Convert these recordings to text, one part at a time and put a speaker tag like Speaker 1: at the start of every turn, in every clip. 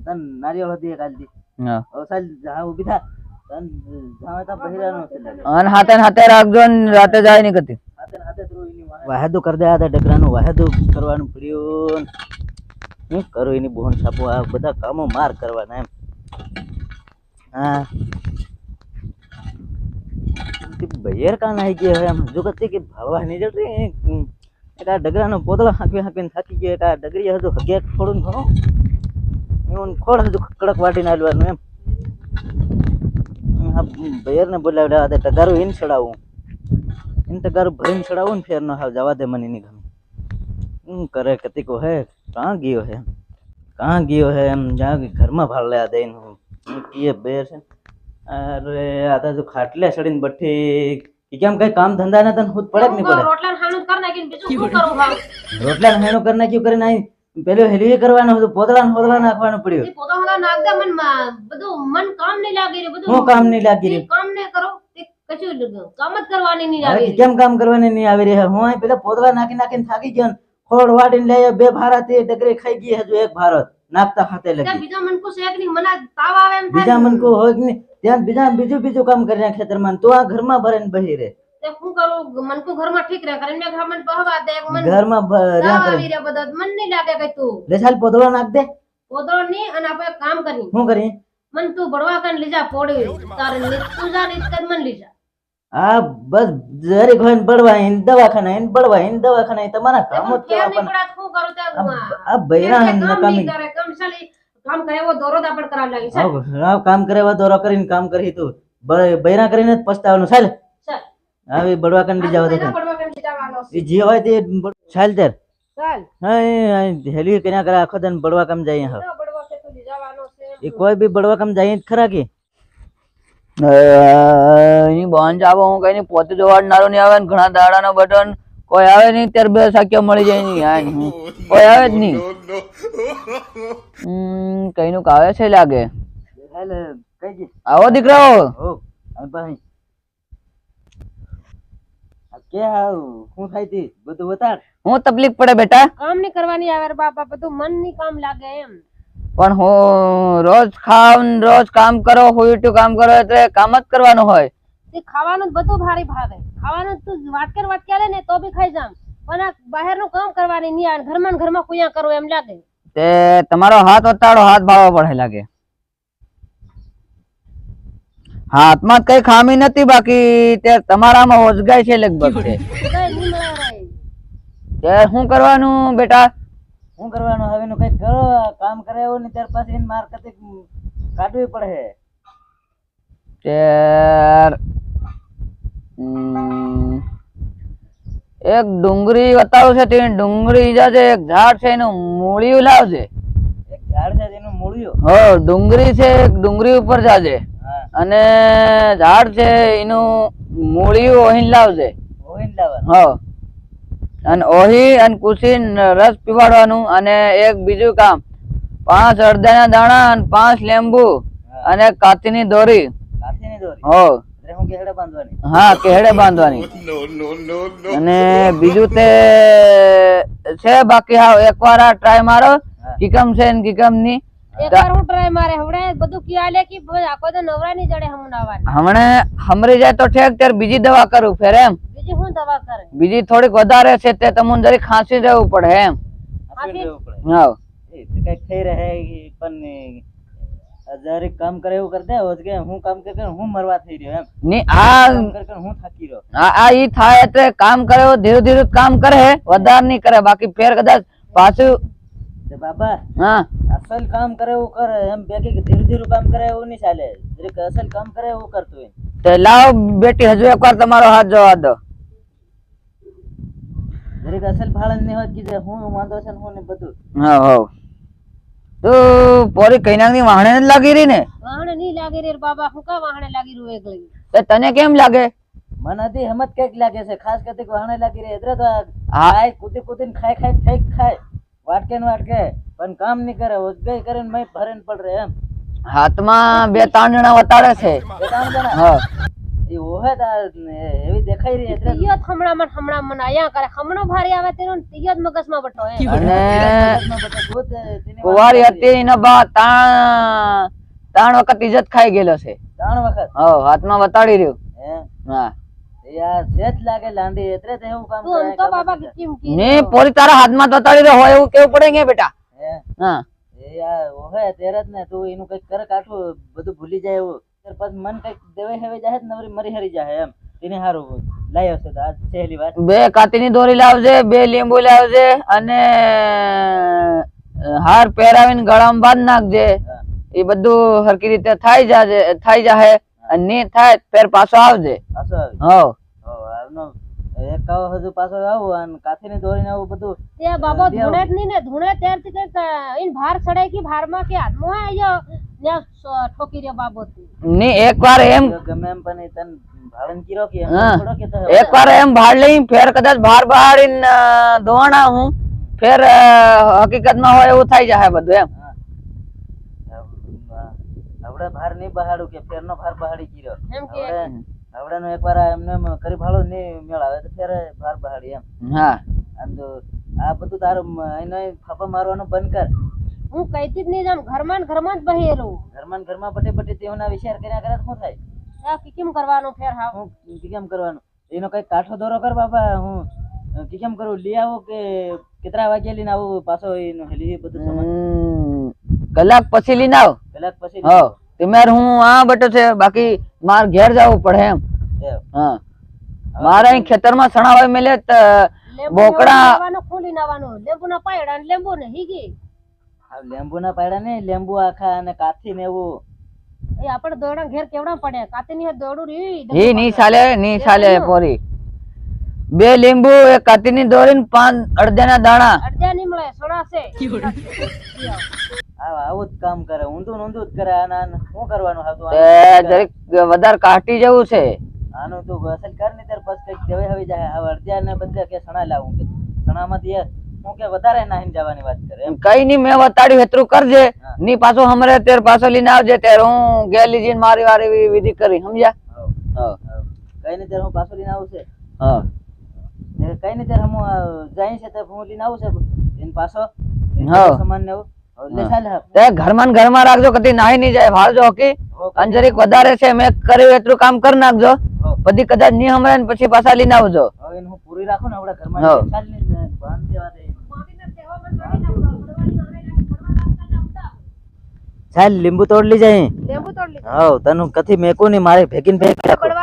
Speaker 1: તન નારિયેળ હતી કાલ દી
Speaker 2: હા.
Speaker 1: હવે સાલ જા ઊભી થા તન જાવે તા બહેરાનો છે
Speaker 2: અને હાથે હાથે રાખજો ને રાતે જાય નહીં કતી
Speaker 1: હાથે હાથે થ્રુ એની વાહેદો કર દે આ ડગરાનું વાહેદો કરવાનું પડ્યું હું કરું એની બોન છાપો? આ બધા કામો માર કરવાના એમ. હા. બૈર કાન આવી ગયો એમ જો કતી કે ભાળવા નહીં જતી એક આ ડગરાનો પોતળો હાંકવી હાંકવીને થાકી ગયો. એક આ ડગરી હતું હગે થોડું ઘણું. એવું ખોળ હતું? કડક વાટીને આલવાનું એમ. આ બૈરને બોલાવ્યા હતા ટગારું એને ચડાવું. એને ટગારું ભરીને ચડાવું ને ફેર ન હાવ જવા દે મને નહીં ગમે. શું કરે કતિકો હે? કાં ગયો હે? કાં ગયો હે એમ જ્યાં કે ઘરમાં ભાળ લે દે એનું? કીએ બેર છે. અરે આ તો ખાટલે ચડીને બઠી ઈ કેમ કઈ કામ ધંધા ના તને ખુદ પડે કે નહીં પડે.
Speaker 3: રોટલા ખાણું કર નાખીને બીજું શું કરું
Speaker 1: રોટલા હેણું કરી નાખ્યું કરીને પેલું હેલવી કરવાનું હતું પોતળા ને પોતળા નાખવાનું પડ્યું.
Speaker 3: પોતળા નાખતા મન બધું મન કામ નહીં લાગી રહ્યું બધું
Speaker 1: હું કામ નહીં લાગી રહ્યું
Speaker 3: કામ નહીં કરો કશું કામ જ કરવાની નહીં લાગી
Speaker 1: કેમ કામ કરવાની નહીં આવી રહી? હું પેલા પોતળા નાખી નાખીને થાકી ગયો ને ખોડ વાટીને લઈ બે ભારત એ ડગરી ખાઈ ગઈ હજુ એક ભારત નાખતા
Speaker 3: ત્યાં
Speaker 1: લગી.
Speaker 3: બીજા મન શેક નહીં મને તાવ આવે એમ
Speaker 1: બીજા
Speaker 3: થાય
Speaker 1: હોય નહીં ત્યાં બીજા બીજું બીજું કામ કરી નાખે ખેતરમાં તું આ ઘરમાં ભરીને બહી રહે.
Speaker 3: તે શું કરું? મન કો ઘરમાં ઠીક રહે. કરીને ઘર મન બહવા દે મન
Speaker 1: ઘરમાં બ-
Speaker 3: તાવ
Speaker 1: રહ્યા
Speaker 3: આવી
Speaker 1: કરે
Speaker 3: રહ્યા બધા. મન નહીં લાગે કઈ તું.
Speaker 1: લે ચાલ પોતળો નાખ દે.
Speaker 3: પોતળો નહીં અને આપણે કામ કરી
Speaker 1: શું કરી
Speaker 3: મન તું બળવા કન લીજા પોડી તારે ની- તું જા રીત કર મન લીજા.
Speaker 1: આ બસ હોય ને બળવા એને દવાખાના એને બળવા એને દવાખાના તમારા કામો જ કેવા પણ
Speaker 3: શું કરું ત્યાં
Speaker 1: આ- બૈરા નકામી.
Speaker 3: કરે? કામ કામ કરે દોરો દાપડ કરાવ લાગી. છે
Speaker 1: હાવ, હાવ કામ કરે દોરો કરીને કામ કરી તું. બૈરા કરીને જ પસ્તાવાનું. ચાલ.
Speaker 3: ચાલ.
Speaker 1: આવી બળવા
Speaker 3: કંડી જવાનો છે?
Speaker 1: એ જે હોય તે ચાલ તેર.
Speaker 3: ચાલ.
Speaker 1: હા એ આ હેલવી કર્યા કરે આખો દન બળવા કામ જાય હા.
Speaker 3: ના પડવા છે જવાનો છે.
Speaker 1: એ કોઈ બી બળવા કામ જાય ખરા કે?
Speaker 2: એની બોન જાવો હું કઈ નહીં પોતે જોવાડનારો નહીં આવે ને ઘણા દાડાનો બટન કોઈ આવે નહીં ત્યારે બે સાક્ય મળી જાય નહીં આ કોઈ આવે જ નહીં. હમ કઈનું કાવે છે લાગે?
Speaker 1: કઈ
Speaker 2: આવો દીકરાઓ.
Speaker 1: કે હાલ શું થાય તી? બધું બતાડ
Speaker 2: હું તકલીફ પડે બેટા.
Speaker 3: કામની કરવાની આવે રે બાપા બધું મનની કામ લાગે એમ.
Speaker 2: પણ હું રોજ ખાવ રોજ કામ કરો હુઈટું કામ કરો એટલે કામ જ કરવાનું હોય.
Speaker 3: તે ખાવાનું જ બધું ભારી ભાવે. ખાવાનું તું વાટકર વાટકે લે ને તો બી ખાઈ જામ. પણ આ બહારનું કામ કરવાની નહીં ઘરમાં ને ઘરમાં કુયા કરો એમ લાગે.
Speaker 2: તે તમારો હાથ વટાડો હાથ ભાવો પડે લાગે. હાથમાં કઈ ખામી નથી બાકી તે તમારામાં હોજગાય છે લગભગ છે શું કરવાનું બેટા?
Speaker 1: શું કરવાનું? હવે કંઈક કરો કામ કરે એવું ને ત્યાર પછી માર કદી કાઢવી પડે.
Speaker 2: ત્યાર એક ડુંગળી બતાવું છે તેની ડુંગળી જાજે એક ઝાડ છે એનું મૂળિયું લાવજે.
Speaker 1: એક ઝાડ છે એનું મૂળિયું?
Speaker 2: હો ડુંગળી છે એક ડુંગળી ઉપર જાજે. અને ઝાડ છે એનું મૂળિયું ઓહીન લાવજે.
Speaker 1: ઓહીન લાવવાનું?
Speaker 2: હો. અને ઓહી અને કુસી રસ પીવાડવાનું અને એક બીજું કામ પાંચ અડદાના દાણા અને પાંચ લીંબુ અને કાતીની દોરી.
Speaker 1: કાથીની દોરી?
Speaker 2: હો.
Speaker 1: હું કેહડે બાંધવાની?
Speaker 2: હા કેહડે બાંધવાની. અને બીજું તે છે બાકી હા એકવાર આ ટ્રાય મારો. કિકમ છે ને કિકમની
Speaker 3: એક વાર હું ટ્રાય મારે. હવડે બધું કિયા લે કે બસ આખો તો નવરા ની જડે હમણાવાની
Speaker 2: હમણે હમરી જાય તો ઠેક ત્યારે બીજી દવા કરું ફેર એમ.
Speaker 3: બીજી શું દવા કરે?
Speaker 2: બીજી થોડીક વધારે છે તે તમને જરી ખાંસી રહેવું પડે એમ.
Speaker 1: હાથવીને રહેવું પડે.
Speaker 2: હા
Speaker 1: એ તો કંઈક થઈ રહે ઈ પણ આ જરીક કામ કરે એવું કરી દે હોત કે હું કામ કરે કરે હું મરવા થઈ રહ્યો એમ.
Speaker 2: ની આ
Speaker 1: કામ કરે કરે હું થાકી રહ્યો.
Speaker 2: આ આ ઈ થાય એટલે કામ કરે એવું ધીરે ધીરે કામ કરે વધારે નહીં કરે બાકી ફેર કદાચ પાછું
Speaker 1: તે બાબા
Speaker 2: હા.
Speaker 1: અસલ કામ કરે એવું કરે એમ ભેગી ધીરે ધીરે કામ કરે એવું નહીં ચાલે. જરીક અસલ કામ કરે એવું કરતું
Speaker 2: તે લાવ બેટી હજુ એકવાર તમારો હાથ જોવા દો.
Speaker 1: જરીક અસલ ફાળન નહીં હોત કીધે હું વાંધો છે હું ને બધું.
Speaker 2: હા હો તું પોરી કઈ નાખની વાહણે જ લાગી રહી ને?
Speaker 3: વાહણે નહીં લાગી રે બાબા હું કા વાહણે લાગી રહ્યું એકલી
Speaker 2: તને કેમ લાગે?
Speaker 1: મને હમત કંઈક લાગે છે ખાસ કરતી વાહણે લાગી રહી. એટલે તો આ કૂદી કૂદીને ખાય ખાય ખાય ખાય. વાટકે ને વાટકે પણ કામ નહીં કરે ઉદગઈ કરીને મય ભરીને પડ રહે એમ.
Speaker 2: હાથમાં બે ત્રણ જણા વતાડે છે.
Speaker 1: બે ત્રણ જણા?
Speaker 2: હા.
Speaker 1: એ ઓહે તાર એવી દેખાઈ રહી એટલે
Speaker 3: તિયો હમણાં મને હમણાં મને આયા કરે. હમણાં ભારી આવે તેનો ને મગજમાં બટો એમ.
Speaker 2: અને
Speaker 1: ભૂત તેની
Speaker 2: કુંવારી હતી એના બા ત્રણ ત્રણ વખત ઇજ્જત ખાઈ ગયેલો છે.
Speaker 1: ત્રણ વખત?
Speaker 2: હો હાથમાં વતાડી રહ્યું.
Speaker 1: હે
Speaker 2: હા.
Speaker 1: યાર સેજ લાગે લાંડી એટલે તે એવું કામ
Speaker 3: તું આમ
Speaker 1: કરે
Speaker 3: તો બાબા કે કેમ કે?
Speaker 2: ને પોરી તારા હાથમાં તતાડી રહ્યો હોય એવું કેવું પડે ને બેટા?
Speaker 1: હા? એ યાર ઓહે તેર જ ને તું એનું કંઈક કરે કાઠું બધું ભૂલી જાય એવું. ત્યાર મન કંઈક હવે જાય નવરી મરી હરી જાય એમ. તેને હારું લાયો છે આજ સહેલી વાત.
Speaker 2: બે કાતીની દોરી લાવજે બે લીંબુ લાવજે અને હાર પહેરાવીને ગળામાં બાંધ નાખજે. એ બધું હરકી રીતે થાય જાજે થાય જાહે. અને નહીં થાય ફેર પાછો આવજે.
Speaker 1: પાછો આવી.
Speaker 2: હો
Speaker 1: હો આવનો એક કાવો હજુ પાછો આવું અને કાથીની દોરીને આવું બધું.
Speaker 3: તે બાબો ધૂણે જ નહીં ને ધૂણે ત્યારથી કંઈક ઇન ભાર ચડાઈ કે ભારમાં કે હાથમાં ને સ- ઠોકી રહ્યો બાબો.
Speaker 2: ની એક વાર એમ
Speaker 1: ગમે એમ પણ એ તન ભાડન કીરો કે એમ
Speaker 2: હા.
Speaker 1: થોડો કે તો
Speaker 2: એક વાર એમ ભાડ લઈ ફેર કદાચ બહાર બહાડીને દોવાણા હું ફેર હકીકતમાં હોય એવું થઈ જાય બધું એમ.
Speaker 1: આવડે ભાર નહીં બહાડું કે ફેરનો ભાર બહાડી કીરો.
Speaker 3: એમ કે.
Speaker 1: આવડાનો એકવાર આ એમને એમ કરી ભાડો મેળ મેળાવે તો ફેર બહાર બહાડી એમ.
Speaker 2: હા.
Speaker 1: આમ તો આ બધું તારું એને ફાફા મારવાનું બંધ કર.
Speaker 3: હું કઈથી જ નહીં જામ ઘરમાં ને ઘરમાં જ બહી રહું
Speaker 1: ઘરમાં ને ઘરમાં બટે બટે તેઓના વિચાર કર્યા કરે તો શું થાય?
Speaker 3: આ કે કેમ કરવાનું ફેર
Speaker 1: હા હું કેમ કરવાનું? એનો કઈ કાઠો દોરો કર બાપા હું કેમ કરું? લઈ આવો કે કેટલા વાગે લઈને આવું? પાછો એનો હેલી બધું સામાન.
Speaker 2: કલાક પછી લઈને આવ.
Speaker 1: કલાક પછી
Speaker 2: હો. તમારે હું આ બટો છે બાકી માર ઘેર જવું પડે એમ. હા. મારે અહીં ખેતરમાં સણાવાય મેલે તો
Speaker 3: લેંબુ
Speaker 2: બોકડા
Speaker 3: ખોલી નાવાનો. લેંબુ ના પાયડા ને લેંબુ ને હીગી
Speaker 1: આ ના પાયડા ને લેંબુ આખા અને કાથી ને એવું.
Speaker 3: એ આપણે દોડા ઘેર કેવડા પડે કાતે ની દોડું રી
Speaker 2: ઈ ની ચાલે ની ચાલે પોરી. બે લીંબુ એ દોરી ને પાંચ ના દાણા.
Speaker 3: અડધા ની મળે સોડાશે
Speaker 1: આ આવું જ કામ કરે ઊંધું ઊંધું જ કરે આના શું કરવાનું હતું
Speaker 2: જરીક વધારે કાઢી જવું છે.
Speaker 1: આનું તું અસલ કર ને ત્યારે પછી કંઈક દેવાઈ હવે જાય. હવે અડધ્યા ને બદલે કે સણા લાવું કે સણામાંથી યાર હું કે વધારે નાહીને જવાની વાત કરે
Speaker 2: કઈ ની મેં વતાડ્યું હેતરું કરજે. ની પાછો હમરે તેર પાછો લઈને આવજે. ત્યારે હું ઘેર લીજીને મારી વારી વિધિ કરી સમજ્યા?
Speaker 1: કઈ ને ત્યારે હું પાછો લઈને આવું છે.
Speaker 2: હા.
Speaker 1: કઈ ને ત્યારે હું જાય છે હું લઈને આવું છે. એને પાછો
Speaker 2: હા.
Speaker 1: બધું ને એવું હવે લે ચાલ હવે.
Speaker 2: તે ઘરમાં ઘરમાં રાખજો કદી નાહી નહીં જાય. ભાળજો હોકી. અંજરીક વધારે છે મેં કર્યું એટલું કામ કરી નાખજો. બધી કદાચ નહીં હમરે ને પછી પાછા લઈને આવજો.
Speaker 1: પૂરી રાખો ને આપડે ઘરમાં લીંબુ તોડ લી જાય
Speaker 3: લેંબુ તોડ લીધું.
Speaker 1: હા તને કથી મેકું નહીં મારે ભેગીને ભેગી રાખો.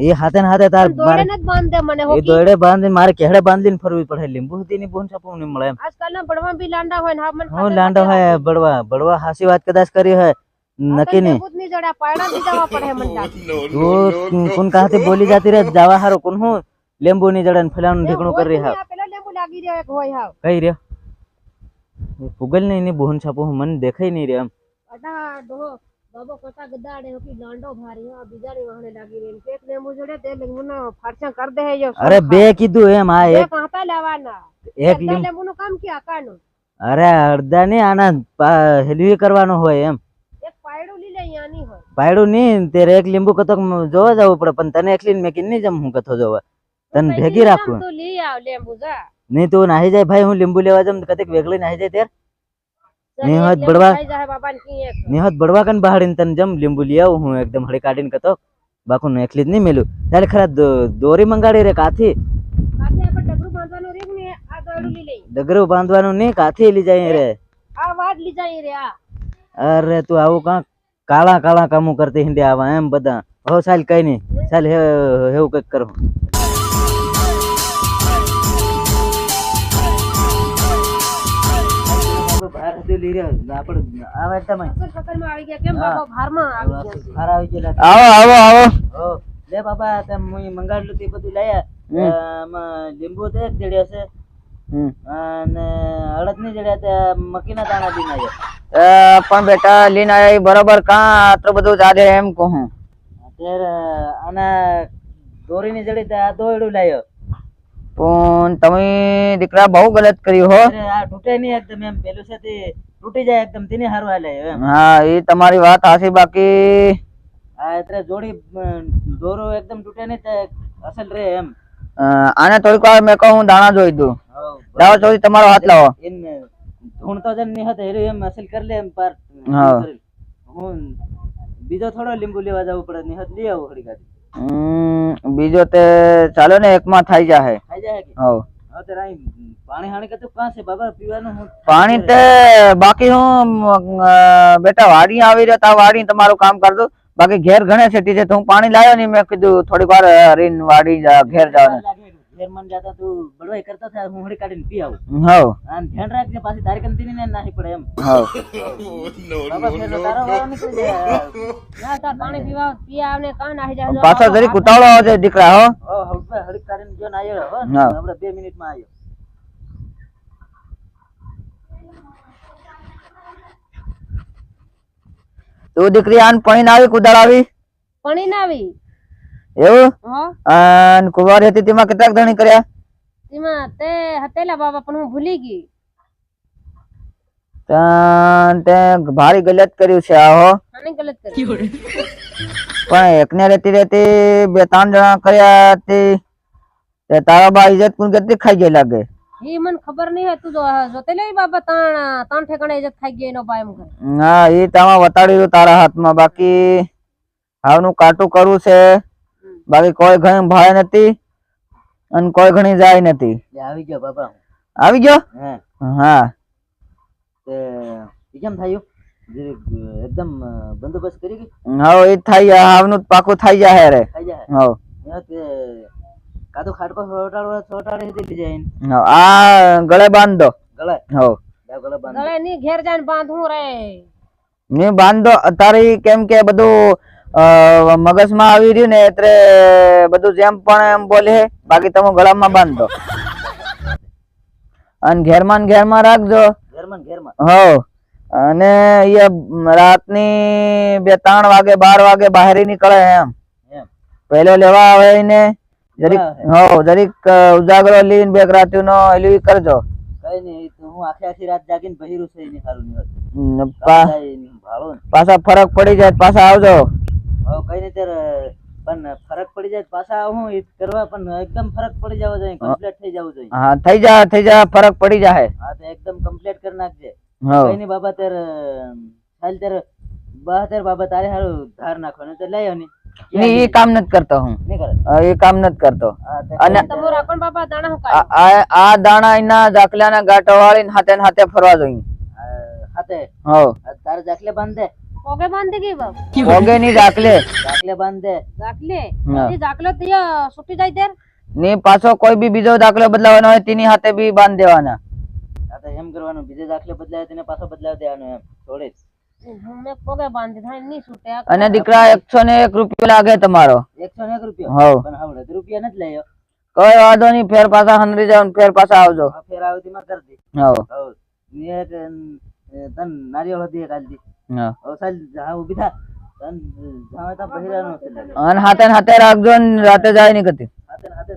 Speaker 1: એ હાથે ને હાથે તાર
Speaker 3: ને બાંધ મને
Speaker 1: એ દોડે બાંધીને મારે કેહડે બાંધીને ફરવી પડે? લીંબુ હતી ની બોન છાપું નહીં મળે
Speaker 3: આજકાલ ના બળવા બી લાંડા હોય ને હા મને
Speaker 1: હું લાંડો હોય બળવા બળવા હાસી વાત કદાચ કરી હોય.
Speaker 3: મને લાગે
Speaker 1: તું કોણ કાંથી બોલી જાતી રે જવા હારો કોણ હું? લીંબુ ની જડે ને ફલાણું ઢીકણું કરી રહી હા
Speaker 3: પેલા લેંબુ લાગી રહ્યો એક હોય હાવ.
Speaker 1: કઈ રહ્યો? એ પુગલ નહીં ની બોન છાપું મને દેખાય નહીં રે એમ.
Speaker 3: અડા બાબો કટા ગદાડે હોકી લાંડો ભારી હા બીજાની વાહણે લાગી રહી. એક મુ જોડે તે લેંબુ નો ફરસા કર દે જો
Speaker 1: અરે બે કીધું એમ આ એક
Speaker 3: હાથા લેવાના
Speaker 1: એક
Speaker 3: એક
Speaker 1: લીંબુ
Speaker 3: કામ કે આકાનો.
Speaker 1: અરે અડધા ને આના હેલવી કરવાનો હોય એમ.
Speaker 3: એક પાયડું લીલે યાની હોય.
Speaker 1: પાયડું ની તેરે એક લીંબુ કતો જોવા જવું પડે પણ તને એકલી મેં નહીં જમ હું કથો જોવા. તને ભેગી રાખું
Speaker 3: તો લઈ આવ લેંબુ જા.
Speaker 1: નહીં તો નાહી જાય ભાઈ હું લીંબુ લેવા જમ કતિક વેગલી નાહી જાય ત્યારે? નહીં बड़वा બળવા
Speaker 3: बड़वा कन બાબા तन जम એક.
Speaker 1: નિહત બળવા કન બહાડીને काटिन જમ લીંબુ લઈ આવું હું એકદમ હળી કાઢીને કતો બાકુ નું એકલી જ નહીં મેલું. ચાલે ખરા દો- દોરી મંગાડી રે કાથી?
Speaker 3: કાતે આપણે ડગરું બાંધવાનું રીક ને આ દોડું લઈ લઈ
Speaker 1: ડગરું બાંધવાનું નહીં કાથી લઈ જાય રે?
Speaker 3: આ વાડ લઈ જાય રે આ.
Speaker 1: અરે તું લઈ રહ્યો આપણે આ તમે.
Speaker 3: અસર આવી ગયા. કેમ? બાબા ભારમાં આવી ગયા છે.
Speaker 1: આવી ગયેલા
Speaker 2: આવો આવો આવો.
Speaker 1: લે બાબા તેમ હું મંગાડલું તે બધું લાયા આમાં લીંબુ તો એક જડ્યો છે.
Speaker 2: હમ.
Speaker 1: અને અડદની જડ્યા તે મકીના દાણા બી ના
Speaker 2: અ, પણ બેટા લઈને આયા ઈ બરોબર કાં આટલું બધું ચાલે એમ કહું
Speaker 1: અત્યારે અને દોરીની જડી તે આ દોયડું લાયો.
Speaker 2: પણ તમે દીકરા બહુ ગલત કર્યું હો.
Speaker 1: આ તૂટે નહીં એકદમ એમ. પેલું છે તે તૂટી જાય એકદમ તેને હારું હાલે એમ.
Speaker 2: હા એ તમારી વાત હાસી બાકી.
Speaker 1: આ એટલે જોડી દોરો એકદમ તૂટે નહીં તે અસલ રે એમ.
Speaker 2: આને થોડીક વાર મેં કહું હું દાણા જોઈ દઉં. લાવો ચોરી તમારો હાથ લાવો.
Speaker 1: એમ ધૂણતો જન નહીં હતો એમ અસલ કરી લે એમ પાર.
Speaker 2: હા.
Speaker 1: હું બીજો થોડો લીંબુ લેવા જવું પડે નિહત લઈ આવું ખડી ગાડી
Speaker 2: બીજો તે ચાલો ને એકમાં થઈ
Speaker 1: જાય તે પાણી હાણી કતું કાં છે? બાબા પીવાનું હું
Speaker 2: પાણી તે બાકી હું બેટા વાડી આવી રહ્યો તા વાડી તમારું કામ કર દઉં. બાકી ઘેર ઘણે છે છે તો હું પાણી લાવ્યો નહીં મેં કીધું થોડીક વાર હરીને વાડી ઘેર જવાનું.
Speaker 1: લાગે ઘેર મન જાતા તું બળવાઈ કરતો થાય હું હળી કાઢીને પી આવું.
Speaker 2: હવ.
Speaker 1: આમ ધ્યાન રાખજે પાછી તારી કંપની ને નાહી પડે એમ.
Speaker 2: હવ.
Speaker 1: બાબા ફેરનો તારો વારો નીકળી જાય.
Speaker 3: ના તા પાણી પીવા પી આવને કાં નાહી જાય?
Speaker 2: પાછા જરી કુટાળો આવજે દીકરા હો.
Speaker 1: ઓ હવે હળી કાઢીને જો ના આવ્યો હો. આપણે બે મિનિટમાં આવ્યો
Speaker 2: તું દીકરી આન પૈણ આવી કુદાળ આવી?
Speaker 3: પાણી ના આવી.
Speaker 2: એવું?
Speaker 3: હો.
Speaker 2: અને કુંવાર હતી તેમાં કેટલાક ધણી કર્યા?
Speaker 3: તેમાં તે હતેલા બાબા પણ હું ભૂલી ગઈ.
Speaker 2: તે ભારી ગલત કર્યું છે
Speaker 3: આહો. ગલત કરી
Speaker 2: પણ એકને રહેતી રહેતી બે ત્રણ જણા કર્યા હતી. તે તારા બા ઇજત કુણ કેટલી ખાઈ ગઈ લાગે?
Speaker 3: ઈ મને ખબર નહીં હતું જો જોતે લે બાબા ત્રણ તાણ ઠેકાણે ઇજત ખાઈ ગઈ એનો ભાઈ એમ કરે
Speaker 2: હા એ તામાં વતાડ્યું તારા હાથમાં. બાકી હાવનું કાટું કરવું છે. બાકી કોઈ ઘણી ભાઈ નથી અને કોઈ ઘણી જાય નથી.
Speaker 1: આવી ગયો બાબા
Speaker 2: આવી ગયો?
Speaker 1: હા. તે કેમ થયું? એકદમ બંદોબસ્ત કરી ગઈ?
Speaker 2: હા એ થઈ જાય આવનું પાકું થઈ જાય રે.
Speaker 1: હા? જાય
Speaker 2: હવ.
Speaker 1: એના તે કાદો ખાટકો છોટાડવા છોટાડી દીધી જાય.
Speaker 2: આ ગળે બાંધ. દો
Speaker 1: ગળે હા ગળે બાંધો.
Speaker 3: ગળે ની ઘેર જઈને બાંધું રે.
Speaker 2: ને બાંધો તારી કેમ કે બધું મગજમાં આવી રહ્યું ને એટલે બધું જેમ પણ એમ બોલે બાકી તમે ગળામાં બાંધો. અને ઘેરમાં ઘેરમાં રાખજો. હવ અને એ રાતની બે ત્રણ વાગે બાર વાગે બહાર નીકળે એમ.
Speaker 1: એમ.
Speaker 2: પહેલો લેવા આવે ને જરીક
Speaker 1: હા.
Speaker 2: જરીક ઉજાગરો લઈને બે રાત્રિનો એલું કરજો.
Speaker 1: કઈ નહીં ઈ તો હું આખી આખી રાત જાગીને બહિરું છે એની સારું નહીં હોતું.
Speaker 2: ને
Speaker 1: ભાળો ને.
Speaker 2: પાછા ફરક પડી જાય પાછા આવજો.
Speaker 1: હવે કઈ નહીં ત્યારે પણ ફરક પડી જાય તો પાછા હું કરવા પણ એકદમ ફરક પડી જવો જોઈએ કમ્પ્લીટ થઈ જવું જોઈએ.
Speaker 2: હા થઈ જા થઈ જા ફરક પડી જાય
Speaker 1: હા તો એકદમ કમ્પ્લીટ કરી નાખજે. કઈ નહીં બાબા ત્યારે ચાલ ત્યારે બા ત્યારે બાબા તારે હારું ધાર નાખવાનું તો લઈ આવની. ને
Speaker 2: ની એ કામ નથી કરતો હું.
Speaker 1: નહીં
Speaker 2: એ કામ નથી કરતો. અને
Speaker 3: તમે રાખો ને બાબા દાણા હું
Speaker 2: આ આ- આ દાણા એના દાખલાના ગાંઠો વાળીને હાથે હાથે ફરવા જોઈએ.
Speaker 1: હાથે? તારે દાખલે બાંધ?
Speaker 3: ગઈ બાપ
Speaker 2: પોગે ની દાખલે
Speaker 1: દાખલે બાંધ. દે
Speaker 3: દાખલે
Speaker 2: હા.
Speaker 3: એ દાખલો તો છૂટી જાય ત્યારે?
Speaker 2: ની પાછો કોઈ બી બીજો દાખલો બદલાવાનો હોય તેની હાથે બી બાંધ દેવાના.
Speaker 1: એમ કરવાનું બીજો દાખલો બદલાય તેને પાછો બદલાવી દેવાનો એમ થોડે
Speaker 3: મેં પોગે બાંધી થાય નહીં છૂટે.
Speaker 2: અને દીકરા એકસો ને એક રૂપિયો લાગે તમારો.
Speaker 1: એકસો ને એક રૂપિયો?
Speaker 2: હવ.
Speaker 1: હવે રૂપિયા નથી લાયો.
Speaker 2: કોઈ વાંધો નહીં ફેર પાછા હનરી જાવ ફેર પાછા આવજો.
Speaker 1: ફેર આવતી માં કરી દે.
Speaker 2: હવ.
Speaker 1: હવ. ને તન નારિયેળ હતી એક
Speaker 2: અને હાથે હાથે રાખજો રાતે જાય નહીં કરતી.
Speaker 1: હાથે ને હાથે